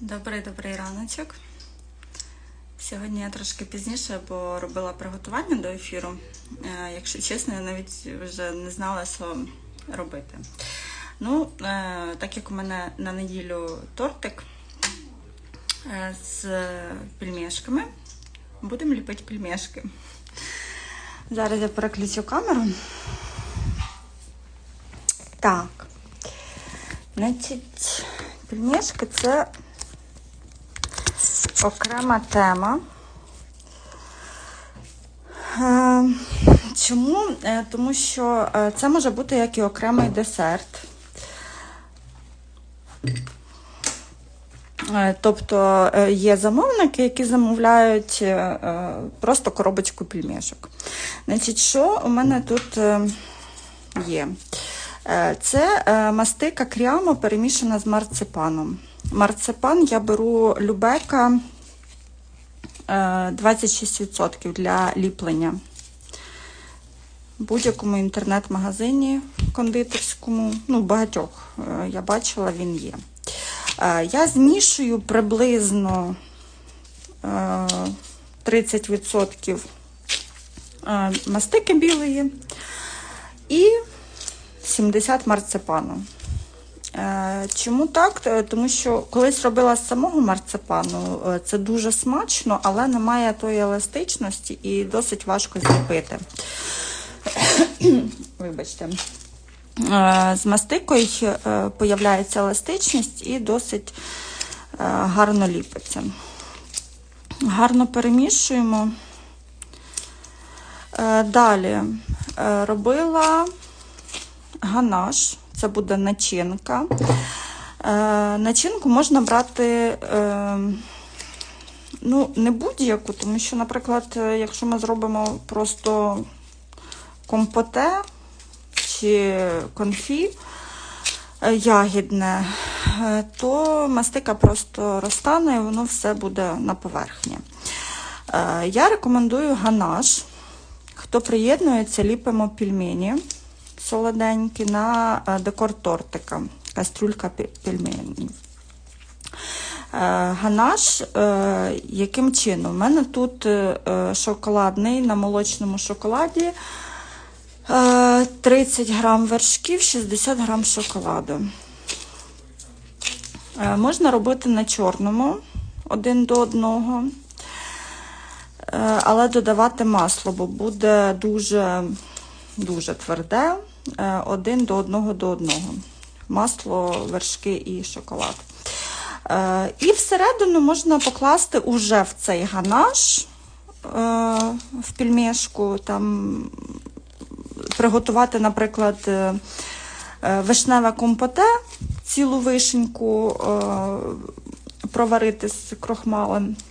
Добрий добрий раночок. Сьогодні я трошки пізніше, бо робила приготування до ефіру. Е, Якщо чесно, я навіть вже не знала, що робити. Ну, е, так як у мене на неділю тортик е, з пельмешками, будемо ліпити пельмешки. Зараз я переключу камеру. Так. Значить, пельмешки це окрема тема. Е, Чому? Е, Тому що е, це може бути як і окремий десерт. Тобто є замовники, які замовляють просто коробочку пельмешок. Значить, що у мене тут є? Це мастика крямо перемішана з марципаном. Марципан я беру Любека 26% для ліплення. В будь-якому інтернет-магазині кондитерському, ну, багатьох е, я бачила, він є. Е, Я змішую приблизно е, 30% е, мастики білої і 70 марципану. Е, Чому так? Е, Тому що колись робила з самого марципану, е, це дуже смачно, але немає тої еластичності і досить важко зліпити. Вибачте. З мастикою появляється еластичність і досить гарно ліпиться. Гарно перемішуємо. Далі робила ганаш, це буде начинка. Е, Начинку можна брати е, ну, не будь-яку, тому що, наприклад, е, якщо ми зробимо просто компоте чи конфі ягідне, то мастика просто розтане і воно все буде на поверхні. Я рекомендую ганаш. Хто приєднується, ліпимо пельмені солоденькі на е, декор тортика, кастрюлька пе- пельменів. Е, Ганаш, е, яким чином? У мене тут шоколадний на молочному шоколаді е, 30 грам вершків, 60 грам шоколаду. Можна робити на чорному один до одного, але додавати масло, бо буде дуже, дуже тверде, один до одного до одного. Масло, вершки і шоколад. Е, І всередину можна покласти уже в цей ганаш е, в пельмешку, там приготувати, наприклад, е, е, вишневе компоте, цілу вишеньку е, проварити з крохмалем е,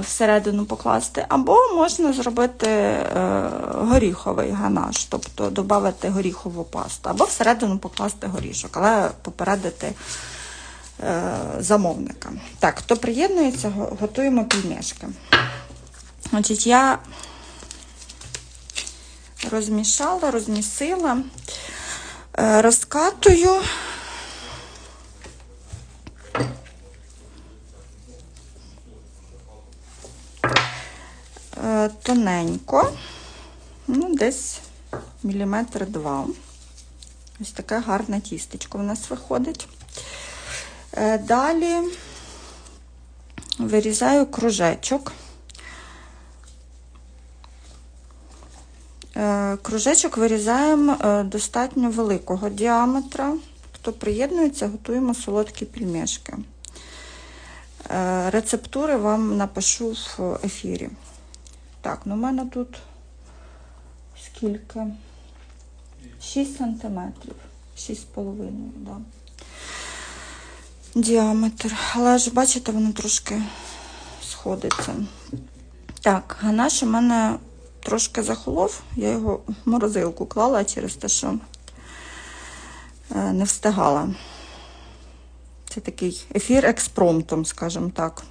всередину покласти, або можна зробити е, горіховий ганаш, тобто додати горіхову пасту, або всередину покласти горішок, але попередити е, замовника. Так, хто приєднується, готуємо пельмешки. Значить, я розмішала, розмісила, е, розкатую. Е, Тоненько, ну, десь міліметр два. Ось таке гарне тістечко в нас виходить. Е, Далі вирізаю кружечок. Е, Кружечок вирізаємо е, достатньо великого діаметра. Хто приєднується, готуємо солодкі пельмешки. Е, Рецептури вам напишу в ефірі. Так, ну в мене тут скільки? 6 сантиметрів. 6,5, да. Діаметр. Але ж, бачите, воно трошки сходиться. Так, ганаш у мене трошки захолов. Я його в морозилку клала через те, що е, не встигала. Це такий ефір експромтом, скажімо так.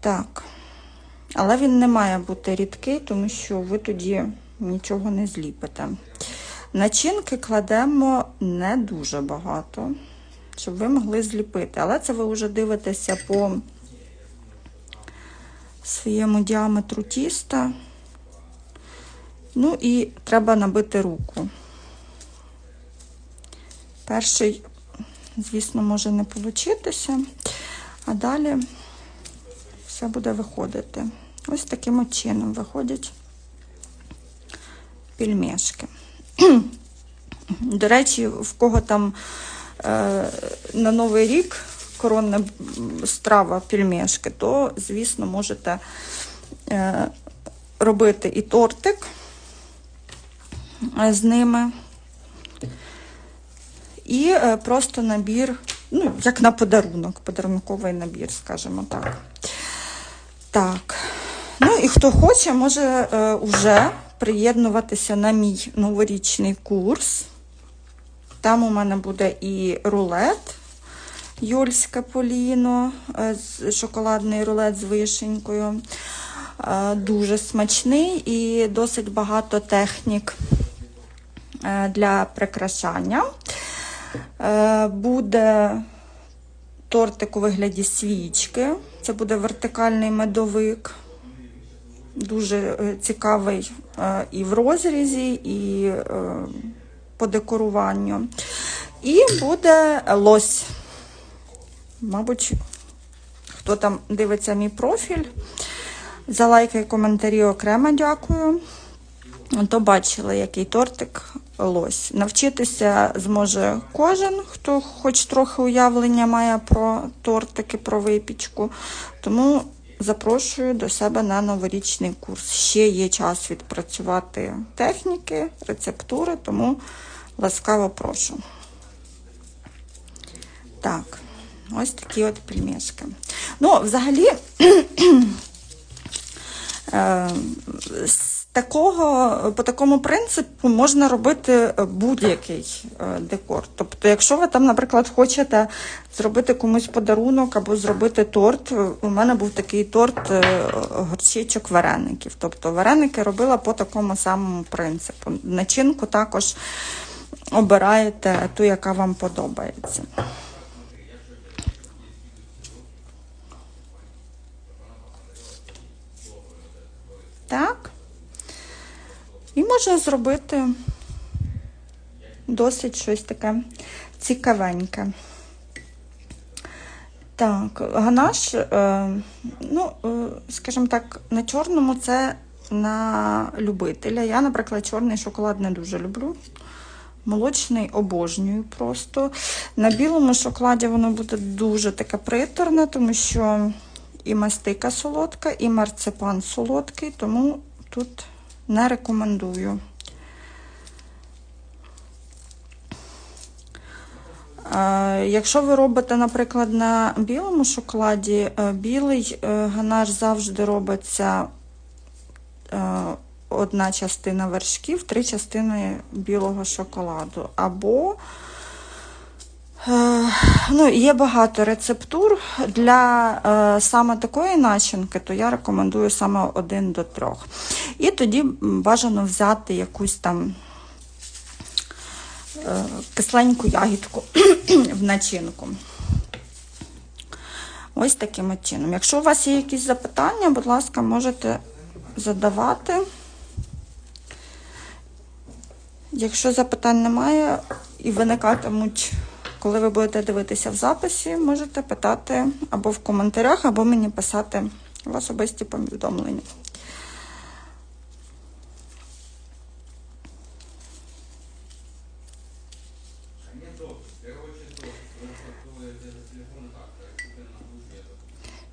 Так. Але він не має бути рідкий, тому що ви тоді нічого не зліпите. Начинки кладемо не дуже багато. щоб ви могли зліпити. Але це ви вже дивитеся по своєму діаметру тіста. Ну і треба набити руку. Перший, звісно, може не получитися, а далі все буде виходити. Ось таким чином виходять пельмешки. До речі, в кого там е, на Новий рік коронна страва пельмешки, то, звісно, можете е, робити і тортик з ними. І е, просто набір, ну, як на подарунок, подарунковий набір, скажімо так. Так. Ну і хто хоче, може е, уже приєднуватися на мій новорічний курс. Там у мене буде і рулет Йольське Поліно, е, шоколадний рулет з вишенькою. Е, Дуже смачний і досить багато технік е, для прикрашання. Е, Буде тортик у вигляді свічки. Це буде вертикальний медовик. Дуже е, цікавий е, і в розрізі, і е, по декоруванню. І буде лось. Мабуть, хто там дивиться мій профіль, за лайки і коментарі окремо дякую. То бачили, який тортик лось. Навчитися зможе кожен, хто хоч трохи уявлення має про тортики, про випічку. Тому запрошую до себе на новорічний курс. Ще є час відпрацювати техніки, рецептури, тому ласкаво прошу. Так, ось такі от пельмешки. Ну, взагалі. Е, такого, по такому принципу можна робити будь-який е, декор. Тобто, якщо ви там, наприклад, хочете зробити комусь подарунок або зробити торт, у мене був такий торт е, горчичок вареників. Тобто вареники робила по такому самому принципу. Начинку також обираєте ту, яка вам подобається. Так. І можна зробити досить щось таке цікавеньке. Так, ганаш, е, ну, е, скажімо так, на чорному це на любителя. Я, наприклад, чорний шоколад не дуже люблю. Молочний обожнюю просто. На білому шоколаді воно буде дуже таке приторне, тому що і мастика солодка, і марципан солодкий, тому тут не рекомендую. Е, Якщо ви робите, наприклад, на білому шоколаді, е, білий е, ганаш завжди робиться одна частина вершків, три частини білого шоколаду. Або Ну, є багато рецептур для е, саме такої начинки, то я рекомендую саме один до трьох. І тоді бажано взяти якусь там е, кисленьку ягідку в начинку. Ось таким от чином. Якщо у вас є якісь запитання, будь ласка, можете задавати. Якщо запитань немає і виникатимуть, коли ви будете дивитися в записі, можете питати або в коментарях, або мені писати в особисті повідомлення.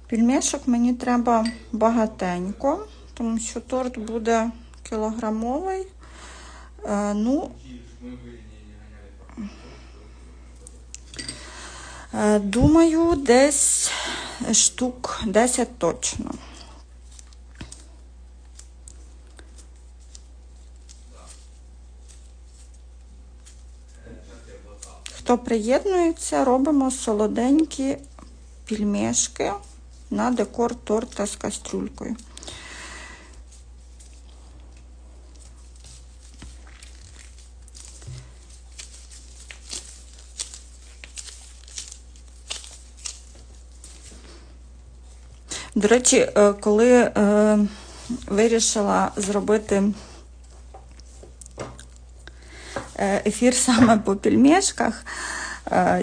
Пельмешок мені треба багатенько, тому що торт буде кілограмовий. Е, ну, думаю, десь штук 10 точно. Хто приєднується, робимо солоденькі пельмешки на декор торта з кастрюлькою. До речі, е, коли е, вирішила зробити е, ефір саме по пельмешках,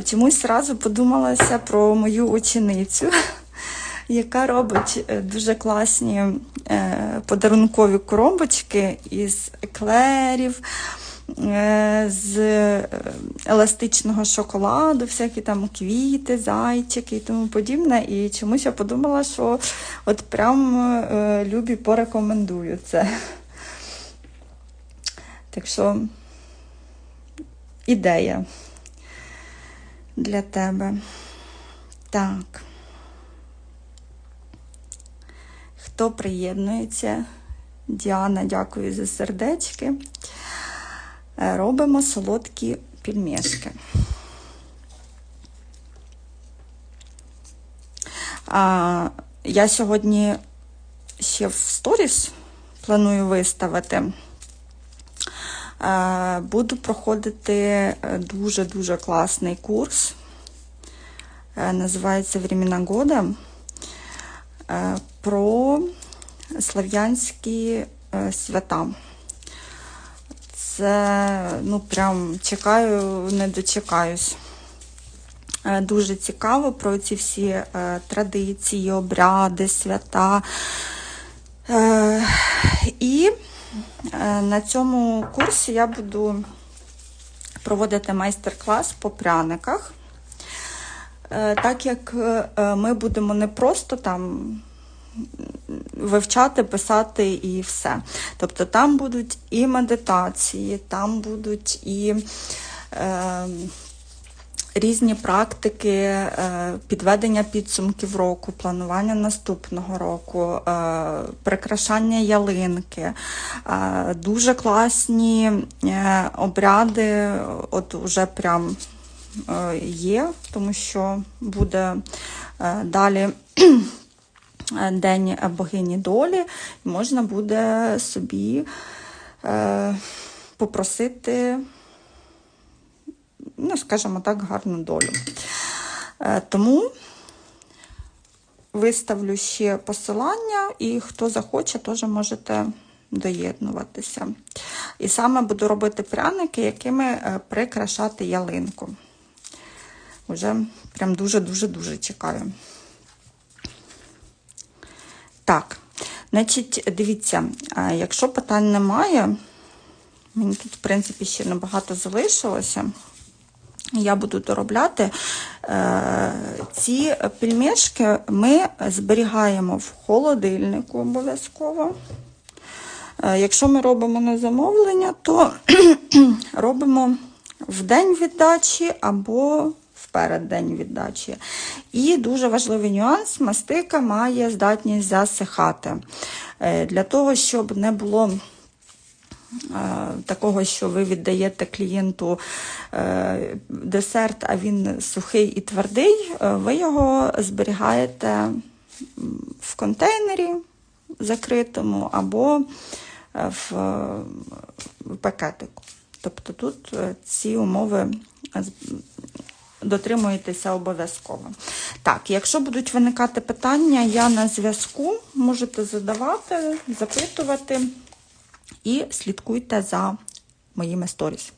чомусь одразу подумалася про мою ученицю, яка робить дуже класні подарункові коробочки із еклерів. Е, З е, еластичного шоколаду, всякі там квіти, зайчики і тому подібне. І чомусь я подумала, що от прям е, Любі порекомендую це. Так що ідея для тебе. Так. Хто приєднується? Діана, дякую за сердечки. Е, Робимо солодкі пельмешки. А, я сьогодні ще в сторіс планую виставити. Е, Буду проходити дуже-дуже класний курс. Е, Називається Времена года про слав'янські свята. Це ну прям чекаю, не дочекаюсь. Е, Дуже цікаво про ці всі е, традиції, обряди, свята. Е, І на цьому курсі я буду проводити майстер-клас по пряниках. Так як ми будемо не просто там вивчати, писати і все. Тобто там будуть і медитації, там будуть і е, різні практики е, підведення підсумків року, планування наступного року, е, прикрашання ялинки, е, дуже класні е, обряди, от уже прям е, є, тому що буде е, далі. День богині долі, і можна буде собі е, попросити, ну, скажімо так, гарну долю. Е, тому виставлю ще посилання, і хто захоче, теж можете доєднуватися. І саме буду робити пряники, якими е, прикрашати ялинку. Уже прям дуже-дуже-дуже чекаю. Так, значить, дивіться, якщо питань немає, мені тут, в принципі, ще небагато залишилося. Я буду доробляти. Е, Ці пельмешки ми зберігаємо в холодильнику обов'язково. Е, Якщо ми робимо на замовлення, то робимо в день віддачі або в переддень віддачі. І дуже важливий нюанс: мастика має здатність засихати. Е, Для того, щоб не було е, такого, що ви віддаєте клієнту е, десерт, а він сухий і твердий, ви його зберігаєте в контейнері закритому або в, пакетику. Тобто тут ці умови дотримуєтеся обов'язково. Так, якщо будуть виникати питання, я на зв'язку, можете задавати, запитувати і слідкуйте за моїми сторіс.